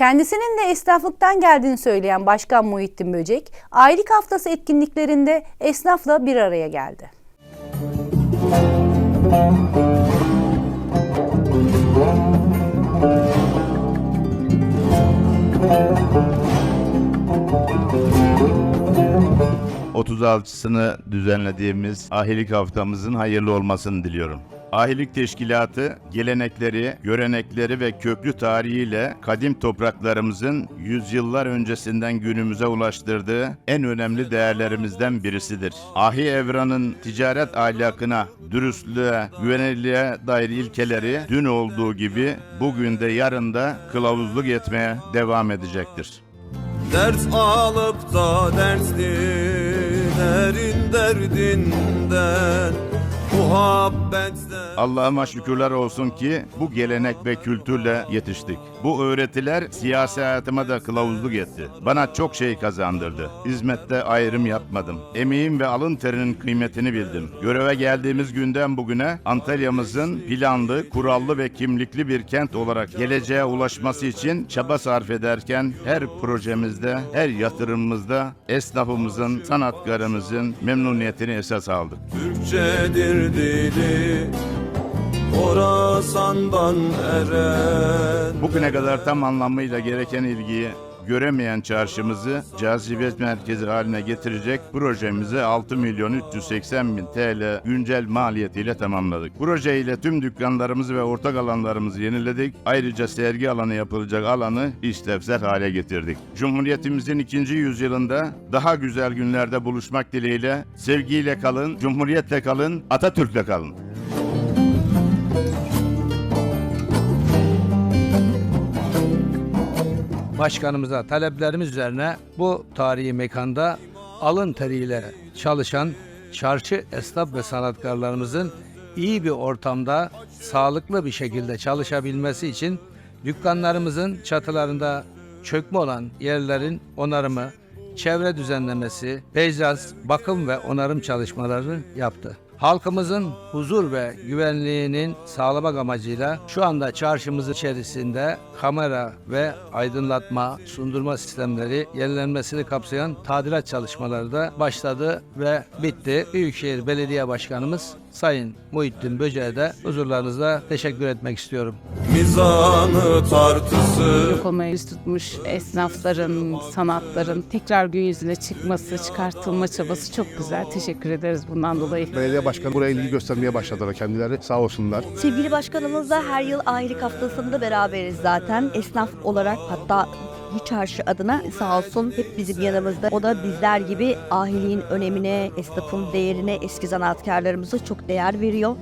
Kendisinin de esnaflıktan geldiğini söyleyen Başkan Muhittin Böcek, aylık haftası etkinliklerinde esnafla bir araya geldi. Hı. 36'sını düzenlediğimiz ahilik haftamızın hayırlı olmasını diliyorum. Ahilik Teşkilatı gelenekleri, görenekleri ve köklü tarihiyle kadim topraklarımızın yüzyıllar öncesinden günümüze ulaştırdığı en önemli değerlerimizden birisidir. Ahi Evran'ın ticaret ahlakına, dürüstlüğe, güvenilirliğe dair ilkeleri dün olduğu gibi bugün de yarın da kılavuzluk etmeye devam edecektir. Ders alıp da derslilerin derdinden Muhabbetle Allah'ıma şükürler olsun ki bu gelenek ve kültürle yetiştik. Bu öğretiler siyasi hayatıma da kılavuzluk etti. Bana çok şey kazandırdı. Hizmette ayrım yapmadım. Emeğim ve alın terinin kıymetini bildim. Göreve geldiğimiz günden bugüne Antalya'mızın planlı, kurallı ve kimlikli bir kent olarak geleceğe ulaşması için çaba sarf ederken her projemizde, her yatırımımızda esnafımızın, sanatkarımızın memnuniyetini esas aldık. Türkçedir dili Horasan'dan eren Bugüne kadar tam anlamıyla gereken ilgiyi göremeyen çarşımızı cazibet merkezi haline getirecek projemizi 6 milyon 380 bin TL güncel maliyetiyle tamamladık. Proje ile tüm dükkanlarımızı ve ortak alanlarımızı yeniledik. Ayrıca sergi alanı yapılacak alanı işlevsel hale getirdik. Cumhuriyetimizin ikinci yüzyılında daha güzel günlerde buluşmak dileğiyle sevgiyle kalın, cumhuriyetle kalın, Atatürk'le kalın. Başkanımıza taleplerimiz üzerine bu tarihi mekanda alın teriyle çalışan çarşı esnaf ve sanatkarlarımızın iyi bir ortamda sağlıklı bir şekilde çalışabilmesi için dükkanlarımızın çatılarında çökme olan yerlerin onarımı, çevre düzenlemesi, peyzaj, bakım ve onarım çalışmalarını yaptı. Halkımızın huzur ve güvenliğinin sağlamak amacıyla şu anda çarşımız içerisinde kamera ve aydınlatma, sundurma sistemleri yenilenmesini kapsayan tadilat çalışmaları da başladı ve bitti. Büyükşehir Belediye Başkanımız Sayın Muhittin Böce'ye de huzurlarınızda teşekkür etmek istiyorum. Mizanı tartısı yüz tutmuş esnafların, sanatların tekrar gün yüzüne çıkması, çıkartılma çabası çok güzel. Teşekkür ederiz bundan dolayı. Belediye başkanı buraya ilgi göstermeye başladılar kendileri sağ olsunlar. Sevgili başkanımızla her yıl ahilik haftasında beraberiz zaten. Esnaf olarak hatta bu çarşı adına sağ olsun hep bizim yanımızda. O da bizler gibi ahiliğin önemine, esnafın değerine, eski zanaatkarlarımıza çok değer veriyor.